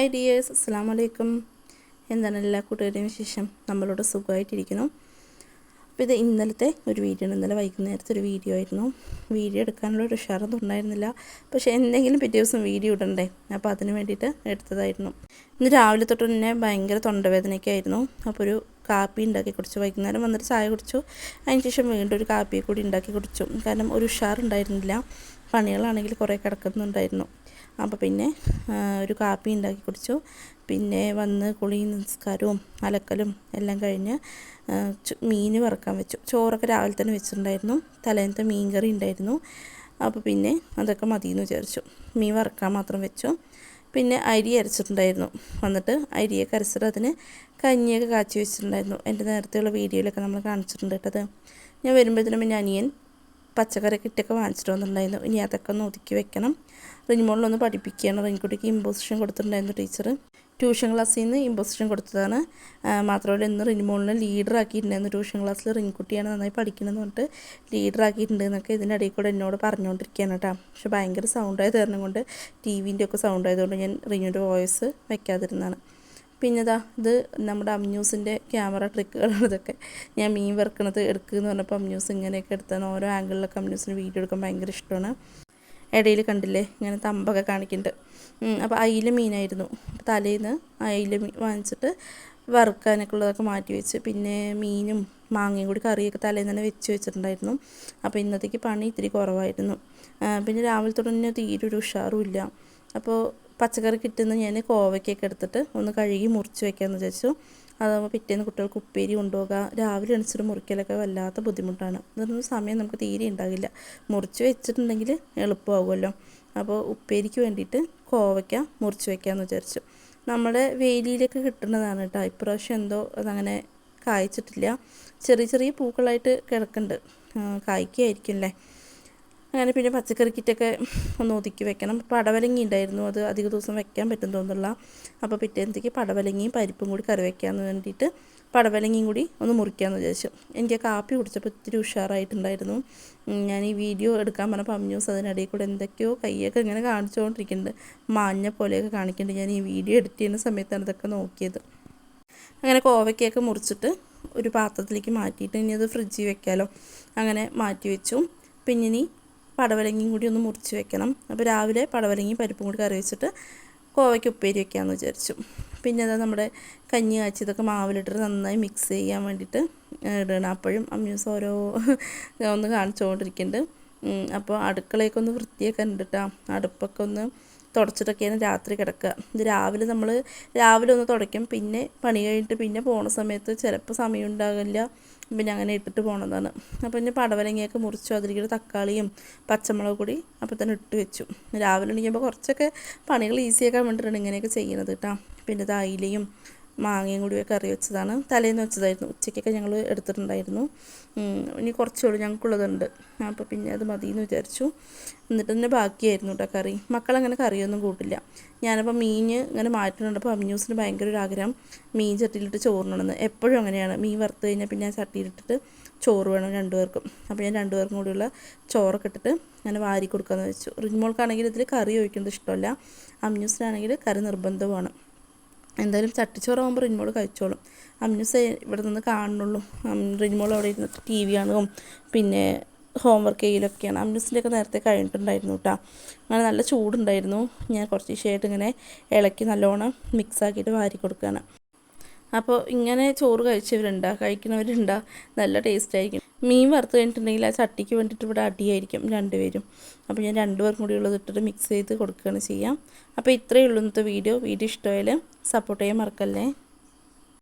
Hi dears അസ്സാം വലൈക്കും എന്താണ് എല്ലാ കൂട്ടുകാരുടെയും വിശേഷം? നമ്മളോട് സുഖമായിട്ടിരിക്കുന്നു. അപ്പോൾ ഇത് ഇന്നലത്തെ ഒരു വീഡിയോ ആണ്. ഇന്നലെ വൈകുന്നേരത്തെ ഒരു വീഡിയോ ആയിരുന്നു. വീഡിയോ എടുക്കാനുള്ള ഒരു ഉഷാറൊന്നും ഉണ്ടായിരുന്നില്ല. പക്ഷേ എന്തെങ്കിലും പിറ്റേ ദിവസം വീഡിയോ ഇടണ്ടേ? അപ്പോൾ അതിന് വേണ്ടിയിട്ട് എടുത്തതായിരുന്നു. ഇന്ന് രാവിലെ തൊട്ട് തന്നെ ഭയങ്കര തൊണ്ടവേദനയൊക്കെ ആയിരുന്നു അപ്പോൾ ഒരു കാപ്പി ഉണ്ടാക്കി കുടിച്ചു. വൈകുന്നേരം വന്നിട്ട് ചായ കുടിച്ചു. അതിന് ശേഷം വീണ്ടും ഒരു കാപ്പിയെ കൂടി ഉണ്ടാക്കി കുടിച്ചു. കാരണം ഒരു ഉഷാറുണ്ടായിരുന്നില്ല. പണികളാണെങ്കിൽ കുറേ കിടക്കുന്നുണ്ടായിരുന്നു. അപ്പോൾ പിന്നെ ഒരു കാപ്പി ഉണ്ടാക്കി കുടിച്ചു. പിന്നെ വന്ന് കുളി നിസ്കാരവും അലക്കലും എല്ലാം കഴിഞ്ഞ് മീൻ വറുക്കാൻ വെച്ചു. ചോറൊക്കെ രാവിലെ തന്നെ വെച്ചിട്ടുണ്ടായിരുന്നു. തലേന്നത്തെ മീൻ കറി ഉണ്ടായിരുന്നു. അപ്പോൾ പിന്നെ അതൊക്കെ മതിയെന്ന് വിചാരിച്ചു. മീൻ വറുക്കാൻ മാത്രം വെച്ചു. പിന്നെ അരി അരച്ചിട്ടുണ്ടായിരുന്നു. വന്നിട്ട് അരിയൊക്കെ അരച്ചിട്ട് അതിന് കഞ്ഞിയൊക്കെ കാച്ചി വെച്ചിട്ടുണ്ടായിരുന്നു. എന്റെ നേരത്തെയുള്ള വീഡിയോയിലൊക്കെ നമ്മൾ കാണിച്ചിട്ടുണ്ട് കേട്ടത്. ഞാൻ വരുമ്പോഴത്തേനും പിന്നെ അനിയൻ പച്ചക്കറി കിറ്റൊക്കെ വാങ്ങിച്ചിട്ട് വന്നിട്ടുണ്ടായിരുന്നു ഇനി അതൊക്കെ ഒന്ന് ഒതുക്കി വെക്കണം. റിനിമോളിലൊന്ന് പഠിപ്പിക്കുകയാണ്. റിൻകുട്ടിക്ക് ഇമ്പോസിഷൻ കൊടുത്തിട്ടുണ്ടായിരുന്നു ടീച്ചർ ട്യൂഷൻ ക്ലാസ്സിൽ നിന്ന് ഇമ്പോസിഷൻ കൊടുത്തതാണ്. മാത്രമല്ല ഇന്ന് റിനിമോളിനെ ലീഡർ ആക്കിയിട്ടുണ്ടായിരുന്നു ട്യൂഷൻ ക്ലാസ്സിൽ റിൻകുട്ടിയാണ് നന്നായി പഠിക്കണമെന്ന് പറഞ്ഞിട്ട് ലീഡർ ആക്കിയിട്ടുണ്ട് എന്നൊക്കെ ഇതിന്റെ ഇടയിൽ കൂടെ എന്നോട് പറഞ്ഞുകൊണ്ടിരിക്കുകയാണ് കേട്ടോ. പക്ഷെ ഭയങ്കര സൗണ്ടായി തരണം കാരണം കൊണ്ട് ടി വിന്റെ ഒക്കെ സൗണ്ട് ആയതുകൊണ്ട് ഞാൻ റിനുവിന്റെ വോയിസ് വെക്കാതിരുന്നതാണ്. പിന്നെ ഇതാ ഇത് നമ്മുടെ അമ്യൂസിന്റെ ക്യാമറ ട്രിക്കുകളാണ് ഇതൊക്കെ. ഞാൻ മീൻ വറുക്കണത് എടുക്കുമെന്ന് പറഞ്ഞപ്പോൾ അമ്യൂസ് ഇങ്ങനെയൊക്കെ എടുത്താണ്. ഓരോ ആംഗിളിലൊക്കെ അമ്യൂസിന് വീഡിയോ എടുക്കാൻ ഭയങ്കര ഇഷ്ടമാണ്. ഇടയിൽ കണ്ടില്ലേ? ഇങ്ങനെ തമ്പൊക്കെ കാണിക്കുന്നുണ്ട്. അപ്പോൾ അയില മീനായിരുന്നു. തലേന്ന് അയില മീൻ വാങ്ങിച്ചിട്ട് വറുക്കാനൊക്കെ ഉള്ളതൊക്കെ മാറ്റി വെച്ച്. പിന്നെ മീനും മാങ്ങയും കൂടി കറിയൊക്കെ തലേന്ന് തന്നെ വെച്ച് വെച്ചിട്ടുണ്ടായിരുന്നു. അപ്പോൾ ഇന്നത്തേക്ക് പണി ഇത്തിരി കുറവായിരുന്നു. പിന്നെ രാവിലെ തുടങ്ങിയ തീരെ ഒരു ഉഷാറും ഇല്ല. അപ്പോൾ പച്ചക്കറി കിട്ടുന്ന ഞാൻ കോവയ്ക്കൊക്കെ എടുത്തിട്ട് ഒന്ന് കഴുകി മുറിച്ച് വെക്കാമെന്ന് വിചാരിച്ചു. അതാകുമ്പോൾ പിറ്റേന്ന് കുട്ടികൾക്ക് ഉപ്പേരി കൊണ്ടുപോകാം. രാവിലെ എണിച്ചിട്ട് മുറിക്കലൊക്കെ വല്ലാത്ത ബുദ്ധിമുട്ടാണ്. ഇതൊന്നും സമയം നമുക്ക് തീരെ ഉണ്ടാകില്ല മുറിച്ച് വെച്ചിട്ടുണ്ടെങ്കിൽ എളുപ്പമാകുമല്ലോ അപ്പോൾ ഉപ്പേരിക്ക് വേണ്ടിയിട്ട് കോവയ്ക്ക മുറിച്ച് വെക്കാമെന്ന് വിചാരിച്ചു. നമ്മുടെ വേലിയിലൊക്കെ കിട്ടുന്നതാണ് കേട്ടോ ഇപ്രാവശ്യം എന്തോ അതങ്ങനെ കായ്ച്ചിട്ടില്ല. ചെറിയ ചെറിയ പൂക്കളായിട്ട് കിടക്കുന്നുണ്ട് കായ്ക്കായിരിക്കും അല്ലേ അങ്ങനെ പിന്നെ പച്ചക്കറി കിറ്റൊക്കെ ഒന്ന് ഒതുക്കി വെക്കണം. പടവലങ്ങി ഉണ്ടായിരുന്നു അത് അധിക ദിവസം വെക്കാൻ പറ്റും തോന്നുന്നില്ല. അപ്പോൾ പിറ്റേന്നത്തേക്ക് പടവലങ്ങിയും പരിപ്പും കൂടി കറി വെക്കാമെന്ന് വേണ്ടിയിട്ട് പടവലങ്ങിയും കൂടി ഒന്ന് മുറിക്കാമെന്ന് വിചാരിച്ചു. എനിക്ക് കാപ്പി കുടിച്ചപ്പോൾ ഇത്തിരി ഉഷാറായിട്ടുണ്ടായിരുന്നു. ഞാൻ ഈ വീഡിയോ എടുക്കാൻ പറഞ്ഞപ്പോൾ പമ്മ്യൂസ് അതിനിടയിൽ കൂടെ എന്തൊക്കെയോ കൈയൊക്കെ ഇങ്ങനെ കാണിച്ചുകൊണ്ടിരിക്കുന്നുണ്ട് മാഞ്ഞ പോലെയൊക്കെ കാണിക്കുന്നുണ്ട്. ഞാൻ ഈ വീഡിയോ എഡിറ്റ് ചെയ്യുന്ന സമയത്താണ് ഇതൊക്കെ നോക്കിയത്. അങ്ങനെ കോവയ്ക്കൊക്കെ മുറിച്ചിട്ട് ഒരു പാത്രത്തിലേക്ക് മാറ്റിയിട്ട് ഇനി അത് ഫ്രിഡ്ജിൽ വെക്കാമല്ലോ അങ്ങനെ മാറ്റി വെച്ചു. പിന്നെ ഇനി പടവലങ്ങിയും കൂടി ഒന്ന് മുറിച്ച് വെക്കണം. അപ്പോൾ രാവിലെ പടവലങ്ങിയും പരിപ്പും കൂടി കറി വെച്ചിട്ട് കോവയ്ക്ക് ഉപ്പേരി വെക്കാമെന്ന് വിചാരിച്ചു. പിന്നെ അതാ നമ്മുടെ കഞ്ഞി കാച്ചി ഇതൊക്കെ മാവിലിട്ടിട്ട് നന്നായി മിക്സ് ചെയ്യാൻ വേണ്ടിയിട്ട് ഇടണം. അപ്പോഴും അമ്മ്യൂസ് ഓരോ ഒന്ന് കാണിച്ചുകൊണ്ടിരിക്കുന്നുണ്ട്. അപ്പോൾ അടുക്കളയൊക്കെ ഒന്ന് വൃത്തിയൊക്കെ കേട്ടോ അടുപ്പൊക്കെ ഒന്ന് തുടച്ചിട്ടൊക്കെയാണ് രാത്രി കിടക്കുക. ഇത് രാവിലെ നമ്മൾ രാവിലെ ഒന്ന് തുടയ്ക്കും. പിന്നെ പണി കഴിഞ്ഞിട്ട് പിന്നെ പോണ സമയത്ത് ചിലപ്പോൾ സമയം ഉണ്ടാകില്ല പിന്നെ അങ്ങനെ ഇട്ടിട്ട് പോകണതാണ് അപ്പോൾ പിന്നെ പടവലങ്ങയൊക്കെ മുറിച്ചു. അതിലേക്ക് തക്കാളിയും പച്ചമുളക് കൂടി അപ്പോൾ തന്നെ ഇട്ട് വെച്ചു. രാവിലെ എണീക്കുമ്പോൾ കുറച്ചൊക്കെ പണികൾ ഈസിയാക്കാൻ വേണ്ടിയിട്ടാണ് ഇങ്ങനെയൊക്കെ ചെയ്യുന്നത് കേട്ടോ പിന്നെ ഇത് അയിലയും മാങ്ങയും കൂടി കറി വെച്ചതാണ്. തലേന്ന് വെച്ചതായിരുന്നു. ഉച്ചയ്ക്കൊക്കെ ഞങ്ങൾ എടുത്തിട്ടുണ്ടായിരുന്നു. ഇനി കുറച്ചുകൂടി ഞങ്ങൾക്കുള്ളതുണ്ട്. അപ്പോൾ പിന്നെ അത് മതി എന്ന് വിചാരിച്ചു. എന്നിട്ട് തന്നെ ബാക്കിയായിരുന്നു കേട്ടോ കറി. മക്കളങ്ങനെ കറിയൊന്നും കൂട്ടില്ല. ഞാനപ്പോൾ മീൻ ഇങ്ങനെ മാറ്റുന്നുണ്ട്. അപ്പോൾ അമ്മ്യൂസിന് ഭയങ്കര ഒരു ആഗ്രഹം. മീൻ ചട്ടിയിലിട്ട് ചോറിനണമെന്ന്. എപ്പോഴും അങ്ങനെയാണ്. മീൻ വറുത്ത് കഴിഞ്ഞാൽ പിന്നെ ഞാൻ ചട്ടിയിലിട്ടിട്ട് ചോറ് വേണം രണ്ടുപേർക്കും അപ്പോൾ ഞാൻ രണ്ടുപേർക്കും കൂടിയുള്ള ചോറൊക്കെ ഇട്ടിട്ട് അങ്ങനെ വാരി കൊടുക്കാമെന്ന് വെച്ചു. റിൻമോൾക്കാണെങ്കിൽ ഇതിൽ കറി ഒഴിക്കുന്നത് ഇഷ്ടമല്ല. അമ്മ്യൂസിനാണെങ്കിൽ കറി നിർബന്ധമാണ്. എന്തായാലും ചട്ടിച്ചോറാകുമ്പോൾ റിൻമോൾ കഴിച്ചോളും. അമ്യൂസ് ഇവിടെ നിന്ന് കാണുന്നുള്ളൂ. റിൻമോൾ അവിടെ ഇരുന്നിട്ട് ടി വി കാണുകയും പിന്നെ ഹോംവർക്ക് ചെയ്യലൊക്കെയാണ്. അമ്യൂസിന്റെ ഒക്കെ നേരത്തെ കഴിഞ്ഞിട്ടുണ്ടായിരുന്നു കേട്ടോ അങ്ങനെ നല്ല ചൂടുണ്ടായിരുന്നു. ഞാൻ കുറച്ച് ദിവസമായിട്ട് ഇങ്ങനെ ഇളക്കി നല്ലോണം മിക്സാക്കിയിട്ട് വാരി കൊടുക്കുകയാണ് അപ്പോൾ ഇങ്ങനെ ചോറ് കഴിച്ചവരുണ്ടാ? കഴിക്കുന്നവരുണ്ടാ? നല്ല ടേസ്റ്റ് ആയിരിക്കും മീൻ വറുത്ത് കഴിഞ്ഞിട്ടുണ്ടെങ്കിൽ ആ ചട്ടിക്ക് വേണ്ടിയിട്ട് ഇവിടെ അടിയായിരിക്കും രണ്ടുപേരും. അപ്പോൾ ഞാൻ രണ്ടുപേർക്കും കൂടി ഉള്ളത് ഇട്ടിട്ട് മിക്സ് ചെയ്ത് കൊടുക്കുകയാണ് ചെയ്യാം. അപ്പോൾ ഇത്രയേ ഉള്ളൂ ഇന്നത്തെ വീഡിയോ വീഡിയോ ഇഷ്ടമായാൽ സപ്പോർട്ട് ചെയ്യാൻ മറക്കല്ലേ?